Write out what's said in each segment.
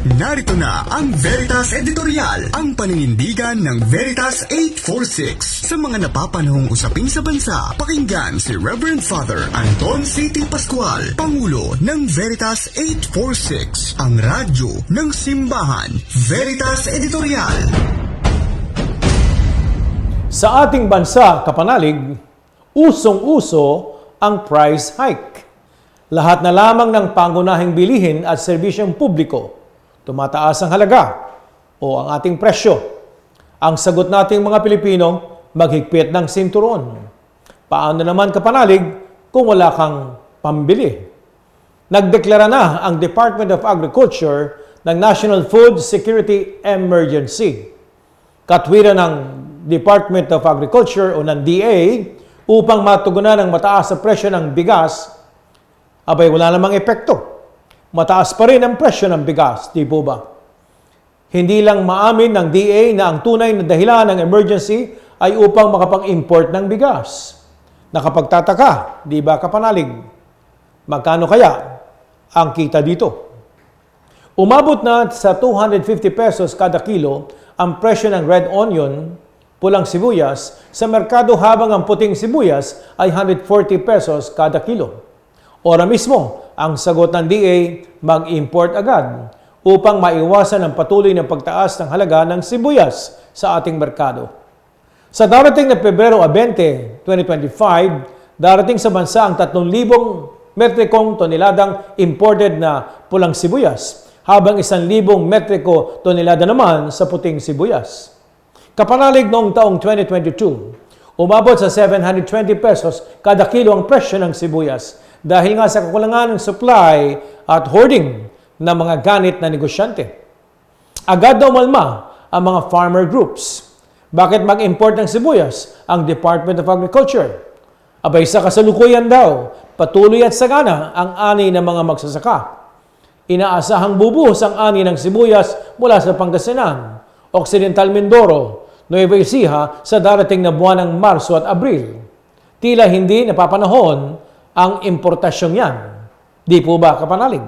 Narito na ang Veritas Editorial, ang paninindigan ng Veritas 846. Sa mga napapanahong usapin sa bansa, pakinggan si Reverend Father Anton C.T. Pascual, Pangulo ng Veritas 846, ang radyo ng simbahan. Veritas Editorial. Sa ating bansa, kapanalig, usong-uso ang price hike. Lahat na lamang ng pangunahing bilihin at serbisyong publiko, tumataas ang halaga o ang ating presyo. Ang sagot nating mga Pilipino, maghigpit ng sinturon. Paano naman kapanalig kung wala kang pambili? Nagdeklara na ang Department of Agriculture ng National Food Security Emergency. Katwiran ng Department of Agriculture o ng DA upang matugunan ang mataas na presyo ng bigas, abay wala namang epekto. Mataas pa rin ang presyo ng bigas, di po ba? Hindi lang maamin ng DA na ang tunay na dahilan ng emergency ay upang makapag-import ng bigas. Nakapagtataka, di ba kapanalig? Magkano kaya ang kita dito? Umabot na sa 250 pesos kada kilo ang presyo ng red onion, pulang sibuyas, sa merkado habang ang puting sibuyas ay 140 pesos kada kilo. Ora mismo, ang sagot ng DA, mag-import agad upang maiwasan ang patuloy na pagtaas ng halaga ng sibuyas sa ating merkado. Sa darating na Pebrero 20, 2025, darating sa bansa ang 3,000 metrikong toneladang imported na pulang sibuyas, habang 1,000 metriko tonelada naman sa puting sibuyas. Kapanalig noong taong 2022, umabot sa 720 pesos kada kilo ang presyo ng sibuyas dahil nga sa kakulangan ng supply at hoarding ng mga ganit na negosyante. Agad daw malma ang mga farmer groups. Bakit mag-import ng sibuyas ang Department of Agriculture? Abay sa kasalukuyan daw, patuloy at sagana ang ani ng mga magsasaka. Inaasahang bubuhos ang ani ng sibuyas mula sa Pangasinan, Occidental Mindoro, Nueva Ecija sa darating na buwan ng Marso at Abril. Tila hindi napapanahon ang importasyon yan. Di po ba kapanalig?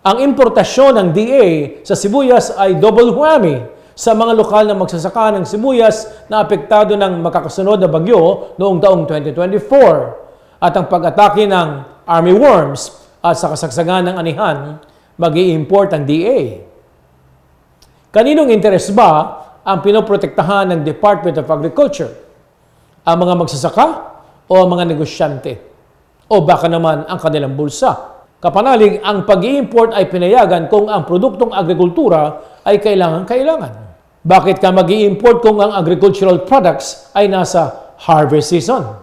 Ang importasyon ng DA sa sibuyas ay double whammy sa mga lokal na magsasaka ng sibuyas na apektado ng makakasunod na bagyo noong taong 2024 at ang pag-atake ng army worms at sa kasagsagan ng anihan, mag import ang DA. Kaninong interes ba ang pinoprotektahan ng Department of Agriculture? Ang mga magsasaka o mga negosyante? O baka naman ang kanilang bulsa? Kapanalig, ang pag import ay pinayagan kung ang produktong agrikultura ay kailangan-kailangan. Bakit ka mag import kung ang agricultural products ay nasa harvest season?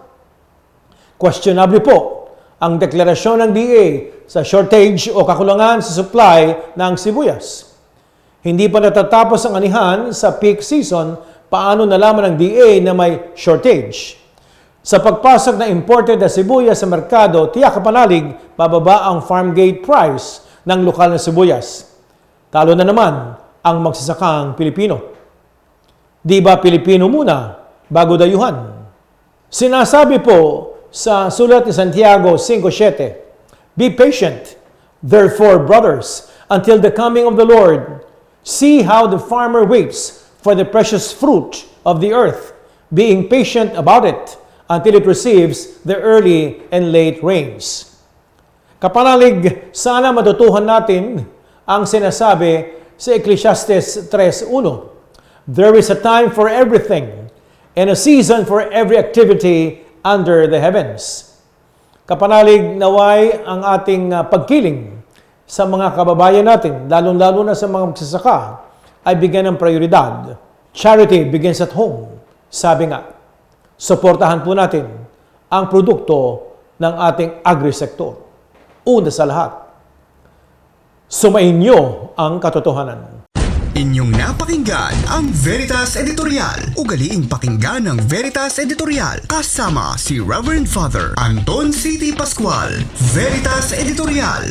Questionable po ang deklarasyon ng DA sa shortage o kakulangan sa supply ng sibuyas. Hindi pa natatapos ang anihan sa peak season, paano nalaman ng DA na may shortage? Sa pagpasok na imported na sibuyas sa merkado, tiyak kapanalig, bababa ang farm gate price ng lokal na sibuyas. Talo na naman ang magsasakang Pilipino. Di ba Pilipino muna bago dayuhan? Sinasabi po sa sulat ni Santiago 5.7, Be patient, therefore, brothers, until the coming of the Lord. See how the farmer waits for the precious fruit of the earth, being patient about it until it receives the early and late rains. Kapanalig, sana matutuhan natin ang sinasabi sa Ecclesiastes 3.1. There is a time for everything and a season for every activity under the heavens. Kapanalig naway ang ating uh, pagkiling sa mga kababayan natin, lalong-lalo na sa mga magsasaka, ay bigyan ng prioridad. Charity begins at home. Sabi nga, suportahan po natin ang produkto ng ating agri-sektor. Una sa lahat, sumain niyo ang katotohanan. Inyong napakinggan ang Veritas Editorial. Ugaliing pakinggan ng Veritas Editorial kasama si Reverend Father Anton C.T. Pascual. Veritas Editorial.